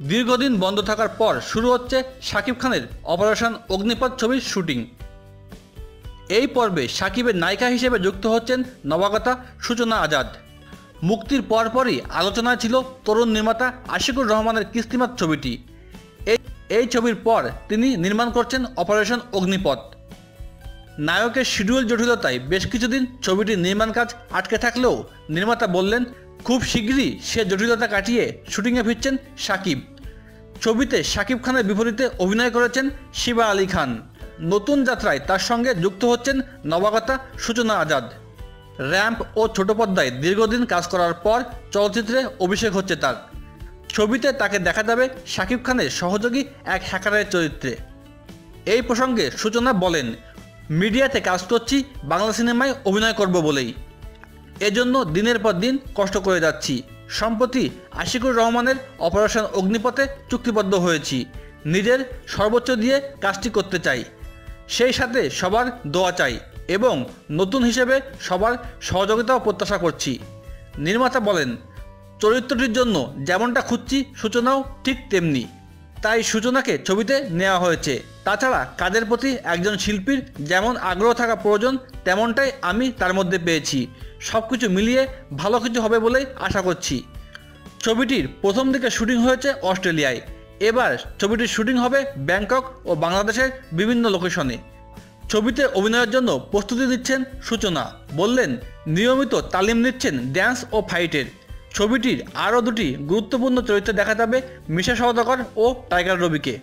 দীর্ঘদিন বন্ধ থাকার পর শুরু হচ্ছে শাকিব খানের অপারেশন অগ্নিপথ ছবির শুটিং। এই পর্বে শাকিবের নায়িকা হিসেবে যুক্ত হচ্ছেন নবাগতা, সূচনা আজাদ। মুক্তির পরপরই আলোচনায় ছিল তরুণ নির্মাতা আশিকুর রহমানের কিস্তিমাত ছবিটি। এই ছবির পর তিনি নির্মাণ করছেন অপারেশন অগ্নিপথ। নায়কের শিডিউল জটিলতায় বেশ কিছুদিন ছবিটির নির্মাণ কাজ আটকে থাকলেও নির্মাতা বললেন খুব শীঘ্রই সে জটিলতা কাটিয়ে শুটিংয়ে ফিরছেন শাকিব ছবিতে শাকিব খানের বিপরীতে অভিনয় করেছেন শিবা আলী খান। নতুন যাত্রায় তার সঙ্গে যুক্ত হচ্ছেন নবাগতা সূচনা আজাদ। র্যাম্প ও ছোট পর্দায় দীর্ঘদিন কাজ করার পর চলচ্চিত্রে অভিষেক হচ্ছে তার। ছবিতে তাকে দেখা যাবে শাকিব খানের সহযোগী এক হ্যাকারের চরিত্রে। এই প্রসঙ্গে সূচনা বলেন, মিডিয়াতে কাজ করছি, বাংলা সিনেমায় অভিনয় করব বলেই। এজন্য দিনের পর দিন কষ্ট করে যাচ্ছি। সম্প্রতি আশিকুর রহমানের অপারেশন অগ্নিপথে চুক্তিবদ্ধ হয়েছি। নিজের সর্বোচ্চ দিয়ে কাজটি করতে চাই। সেই সাথে সবার দোয়া চাই এবং নতুন হিসেবে সবার সহযোগিতাও প্রত্যাশা করছি। নির্মাতা বলেন, চরিত্রটির জন্য যেমনটা খুঁজছি সূচনাও ঠিক তেমনি। তাই সূচনাকে ছবিতে নেওয়া হয়েছে। তাছাড়া কাজের প্রতি একজন শিল্পীর যেমন আগ্রহ থাকা প্রয়োজন, তেমনটাই আমি তার মধ্যে পেয়েছি। সব কিছু মিলিয়ে ভালো কিছু হবে বলেই আশা করছি। ছবিটির প্রথম দিকে শুটিং হয়েছে অস্ট্রেলিয়ায়। এবার ছবিটির শুটিং হবে ব্যাংকক ও বাংলাদেশের বিভিন্ন লোকেশনে। ছবিতে অভিনয়ের জন্য প্রস্তুতি দিচ্ছেন সূচনা। বললেন, নিয়মিত তালিম নিচ্ছেন ড্যান্স ও ফাইটের। ছবিটির আরও দুটি গুরুত্বপূর্ণ চরিত্রে দেখা যাবে মিশা সওদাগর ও টাইগার রবিকে।